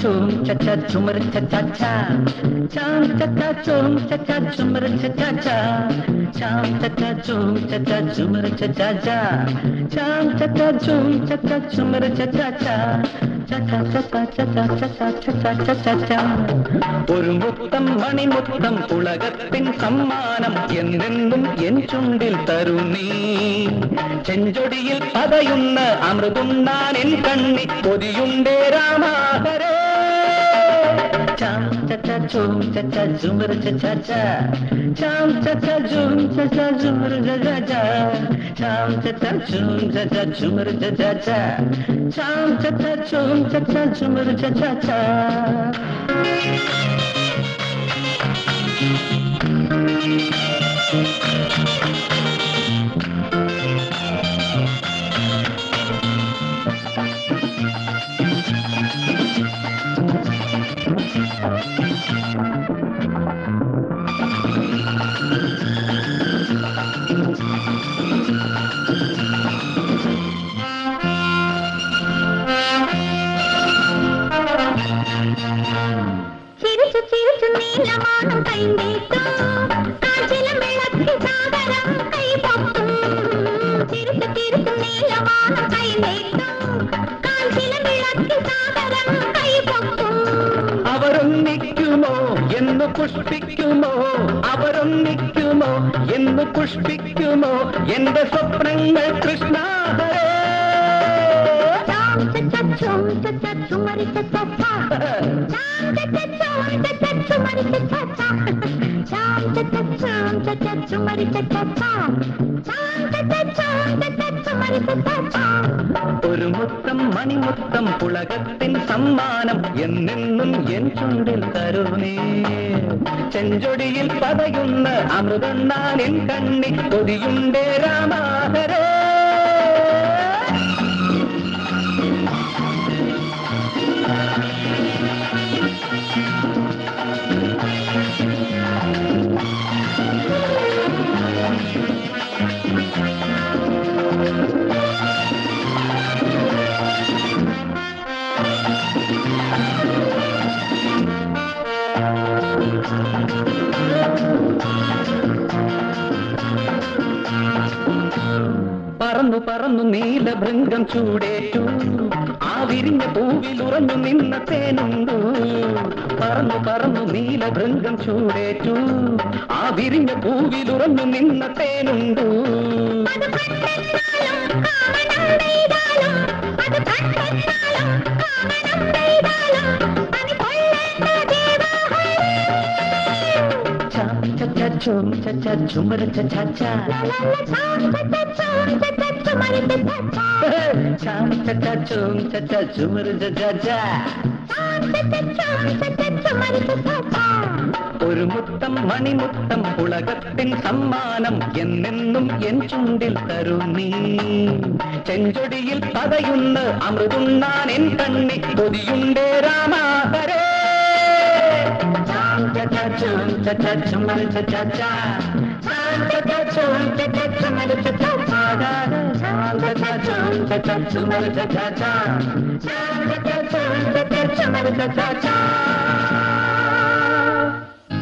ചൂം ചച്ച ചുമർ ചച്ച ചാം ചച്ച ചൂം ചച്ച ചുമർ ചച്ച ചാം ചച്ച ചൂം ചച്ച ചുമർ ചച്ച ചാം ചച്ച ചൂം ചച്ച ചുമർ ചച്ച ഒരു മുത്തം മണിമുത്തം ഉലകത്തിൻ സമ്മാനം എന്നെന്നും എൻ ചുണ്ടിൽ തരുന്നീ ചെഞ്ചൊടിയിൽ പതയുന്ന അമൃതുണ്ണാൻ എൻ കണ്ണി കൊതിയുണ്ടേ രാമാഹരേ ചാം ചച്ച ചൂം ചച്ച ജുമർ ചച്ച ചാം ചച്ച ജൂം ചച്ച ജുമർ ചച്ച ചാം ചച്ച ചൂം ചച്ച ജുമർ ചച്ച ചാം ചച്ച ചൂം ചച്ച ജുമർ ചച്ച ചിരിച്ചു നീലമാനം കൈനീട്ടും കാഞ്ചിലും വിളക്കി സാഗരം കൈപൊക്കും. ചിരിച്ചു ചിരിച്ചു നീലമാനം കൈനീട്ടും കാഞ്ചിലും വിളക്കി സാഗരം കൈപൊക്കും. അവരൊന്നിക്കുമോ എന്ന് പുഷ്പിക്കുമോ? അവരൊന്നിക്കുമോ എന്ന് പുഷ്പിക്കുമോ? എന്റെ സ്വപ്നങ്ങൾ കൃഷ്ണ ഹരേ ഒരു മുത്തം മണിമുത്തം പുളകത്തിൻ സമ്മാനം എന്നെന്നും എൻ ചുണ്ടിൽ തരുന്നേ. ചെഞ്ചൊടിയിൽ പതയുന്ന അമൃതം എൻ കണ്ണി കൊതിയുണ്ടേ രാമാഹരേ. പറന്നു പറന്നു നീലഭൃംഗം ചൂടേറ്റു. ആ വിരിഞ്ഞ പൂവിൽ ഉറഞ്ഞു നിന്ന തേനുണ്ടു. പറന്നു പറന്നു നീലഭൃംഗം ചൂടേറ്റു. ആ വിരിഞ്ഞ പൂവിൽ ഉറഞ്ഞു നിന്ന തേനുണ്ടു. ഒരു മുത്തം മണിമുത്തം ഉലകത്തിൻ സമ്മാനം എന്നെന്നും എൻ ചുണ്ടിൽ തരുന്നീ ചെഞ്ചൊടിയിൽ പതയുന്ന അമൃതുണ്ണാൻ എൻ കണ്ണി കൊതിയുണ്ടേ രാമാഹരേ ചാം ചച്ച ചും ചച്ച